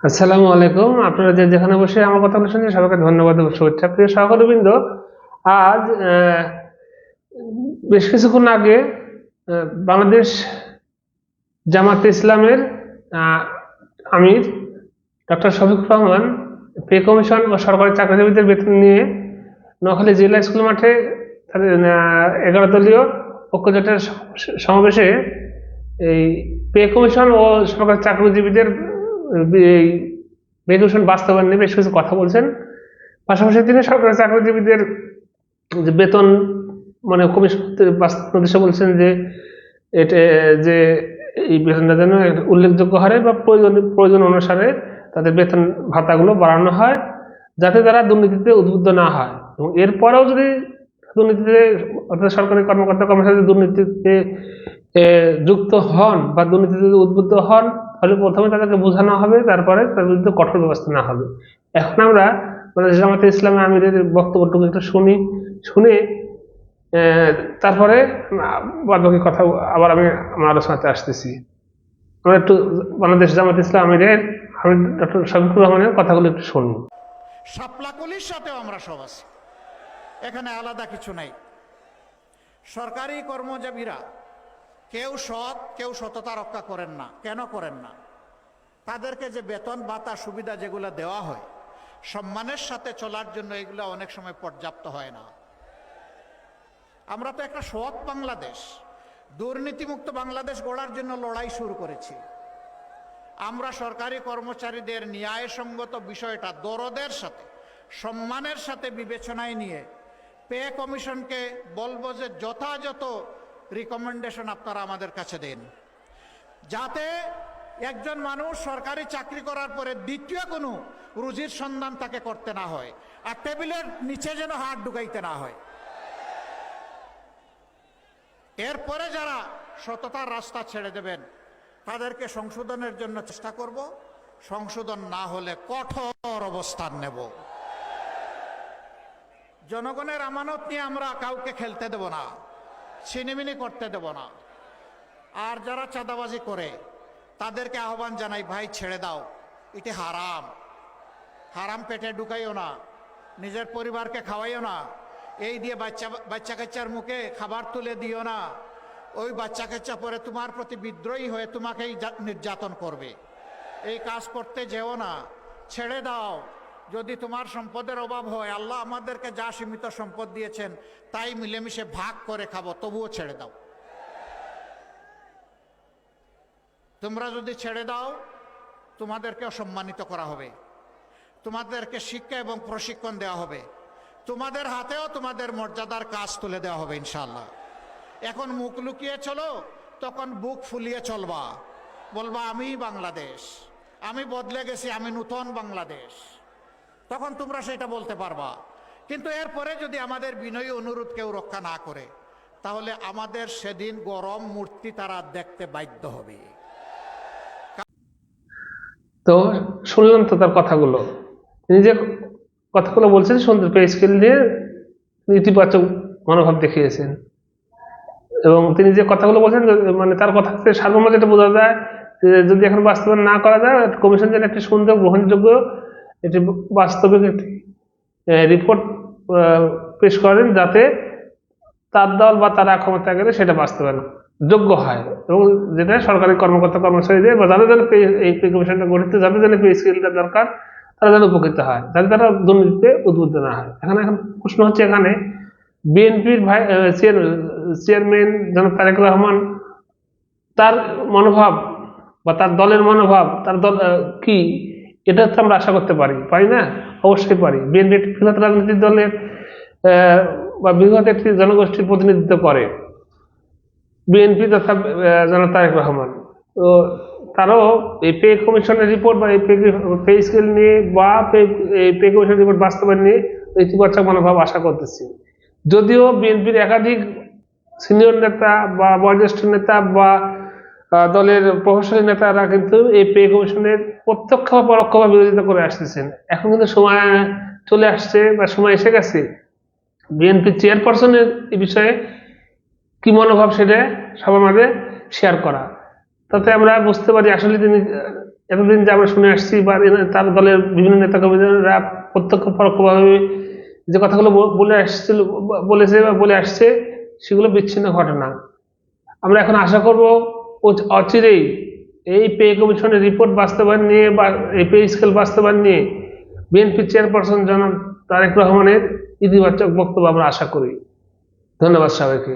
আসসালামু আলাইকুম। আপনারা যে যেখানে বসে আমার কথা শুনছেন সবাইকে ধন্যবাদ শুভেচ্ছা। প্রিয় সহকর্মীবৃন্দ, আজ বেশ কিছুক্ষণ আগে বাংলাদেশ জামাত ইসলামের আমির doctor Shafiq Rahman pay commission ও সরকারি চাকরিজীবীদের বেতন নিয়ে নোয়াখালী জেলা স্কুল মাঠে এগারো দলীয় ঐক্যজোটের সমাবেশে এই পে কমিশন ও সরকারি চাকরিজীবীদের এই কমিশন বাস্তবায়ন নিয়ে বেশ কিছু কথা বলছেন। পাশাপাশি তিনি সরকারি চাকরিজীবীদের যে বেতন মানে কমিশন বাস্তব বলছেন যে এটা, যে এই বেতনটা যেন উল্লেখযোগ্য হারে বা প্রয়োজন প্রয়োজন অনুসারে তাদের বেতন ভাতাগুলো বাড়ানো হয়, যাতে তারা দুর্নীতিতে উদ্বুদ্ধ না হয়। এবং এরপরেও যদি দুর্নীতিতে, অর্থাৎ সরকারি কর্মকর্তা কর্মচারী দুর্নীতিতে যুক্ত হন বা দুর্নীতিতে উদ্বুদ্ধ হন তাহলে প্রথমে তাদেরকে বোঝানো হবে, তারপরে তার বিরুদ্ধে কঠোর ব্যবস্থা নেওয়া হবে। এখন আমরা মানে জামাতে ইসলামী আমিরের বক্তব্যটুকু একটু শুনি, শুনে তারপরে বাদ বাকি কথা আবার আমি আমার আলোচনাতে আসতেছি। আমরা একটু বাংলাদেশ জামাত ইসলাম আমিরের আমি ডক্টর শফিকুর রহমানের কথাগুলো একটু শুনি। সাপলাকলির সাথেও আমরা সব আছি। এখানে আলাদা কিছু নাই। সরকারি কর্মজীবীরা কেউ সৎ, কেউ সততা রক্ষা করেন না। কেন করেন না? তাদেরকে যে বেতন ভাতা সুবিধা যেগুলো দেওয়া হয়, সম্মানের সাথে চলার জন্য এগুলো অনেক সময় পর্যাপ্ত হয় না। আমরা তো একটা সৎ বাংলাদেশ। দুর্নীতিমুক্ত বাংলাদেশ গড়ার জন্য লড়াই শুরু করেছি। আমরা সরকারি কর্মচারীদের ন্যায়সঙ্গত বিষয়টা দরদের সাথে, সম্মানের সাথে বিবেচনায় নিয়ে, পে কমিশনকে বলব যে যথাযথ রিকমেন্ডেশন আপনারা আমাদের কাছে দিন। যাতে একজন মানুষ সরকারি চাকরি করার পরে দ্বিতীয় কোনো রুজির সন্ধান তাকে করতে না হয় আর টেবিলের নিচে যেন হাত ঢুকাইতে না হয়। এরপরে যারা সততার রাস্তা ছেড়ে দেবেন, তাদেরকে সংশোধনের জন্য চেষ্টা করব। সংশোধন না হলে কঠোর অবস্থান নেব। জনগণের আমানত নিয়ে আমরা কাউকে খেলতে দেব না। ছিনিমিনি করতে দেব না। আর যারা চাঁদাবাজি করে, তাদেরকে আহ্বান জানাই, ভাই, ছেড়ে দাও। এটি হারাম। হারাম পেটে ঢুকাইও না। নিজের পরিবারকে খাওয়াইও না। এই দিয়ে বাচ্চা বাচ্চা কাচ্চার মুখে খাবার তুলে দিও না। ওই বাচ্চা কাচ্চা পরে তোমার প্রতি বিদ্রোহী হয়ে তোমাকেই নির্যাতন করবে। এই কাজ করতে যেও না। ছেড়ে দাও। যদি তোমার সম্পদের অভাব হয়, আল্লাহ আমাদেরকে যা সীমিত সম্পদ দিয়েছেন, তাই মিলেমিশে ভাগ করে খাব, তবুও ছেড়ে দাও। তোমরা যদি ছেড়ে দাও তোমাদেরকে সম্মানিত করা হবে। তোমাদেরকে শিক্ষা এবং প্রশিক্ষণ দেওয়া হবে। তোমাদের হাতেও তোমাদের মর্যাদার কাজ তুলে দেওয়া হবে ইনশাল্লাহ এখন মুখ লুকিয়ে চলো, তখন বুক ফুলিয়ে চলবা। বলবা, আমি বাংলাদেশ। আমি বদলে গেছি, আমি নূতন বাংলাদেশ। তখন তোমরা সেটা বলতে পারবা। কিন্তু এরপরে যদি আমাদের বিনয়ী অনুরোধ কেউ রক্ষা না করে, তাহলে আমাদের সেদিন গরম মূর্তি তারা দেখতে বাধ্য হবে। তো শুনলাম তো তার কথাগুলো। তিনি যে কথাগুলো বলছেন, সুন্দর পে স্কেল দিয়ে ইতিবাচক মনোভাব দেখিয়েছেন। এবং তিনি যে কথাগুলো বলছেন মানে তার কথা থেকে সার্বময় যেটা বোঝা যায়, যে যদি এখন বাস্তবায়ন না করা যায় কমিশন যেন একটি সুন্দর, গ্রহণযোগ্য একটি বাস্তবিক একটি রিপোর্ট পেশ করেন যাতে তার দল বা তারা ক্ষমতা গেলে সেটা বাস্তবায়ন যোগ্য হয় এবং যেটা সরকারি কর্মকর্তা কর্মচারীদের বা যাদের এই পে কমিশনটা গঠিত, যাদের যেন পে স্কেলটা দরকার, তারা যেন উপকৃত হয়, যাতে তারা দুর্নীতিতে উদ্বুদ্ধ না হয়। এখানে এখন প্রশ্ন হচ্ছে এখানে বিএনপির ভাই চেয়ারম্যান যেন তারেক রহমান, তার মনোভাব বা তার দলের মনোভাব, তার দল কি? এটা তো আমরা আশা করতে পারি পারি না? অবশ্যই পারি। বিএনপি একটি বৃহৎ রাজনৈতিক দলের বা বৃহৎ একটি জনগোষ্ঠীর প্রতিনিধিত্ব করে। বিএনপি তথা জনাব তারেক রহমান। তো তারাও এই পে কমিশনের রিপোর্ট বা এই পে পে স্কেল নিয়ে বা পে পে কমিশনের রিপোর্ট বাস্তবায়ন নিয়ে ইতিবাচক মনোভাব আশা করতেছি। যদিও বিএনপির একাধিক সিনিয়র নেতা বা বয়োজ্যেষ্ঠ নেতা বা দলের প্রভাবশালী নেতারা কিন্তু এই পে কমিশনের প্রত্যক্ষ বা পরোক্ষভাবে বিরোধিতা করে আসতেছেন। এখন কিন্তু সময় চলে আসছে বা সময় এসে গেছে। বিএনপি চেয়ারপারসনের এই বিষয়ে কি মনোভাব সেটা সবার মাঝে শেয়ার করা। তাতে আমরা বুঝতে পারি আসলে তিনি এতদিন যে আমরা শুনে আসছি বা তার দলের বিভিন্ন নেতা কর্মীরা প্রত্যক্ষ পরোক্ষভাবে যে কথাগুলো বলে আসছিল বলেছে বা বলে আসছে, সেগুলো বিচ্ছিন্ন ঘটনা। আমরা এখন আশা করব অচিরেই এই পে কমিশনের রিপোর্ট বাস্তবায়ন নিয়ে বা, এই পে স্কেল বাস্তবায়ন নিয়ে বিএনপি চেয়ারপারসন জনাব তারেক রহমানের ইতিবাচক বক্তব্য আমরা আশা করি। ধন্যবাদ সবাইকে।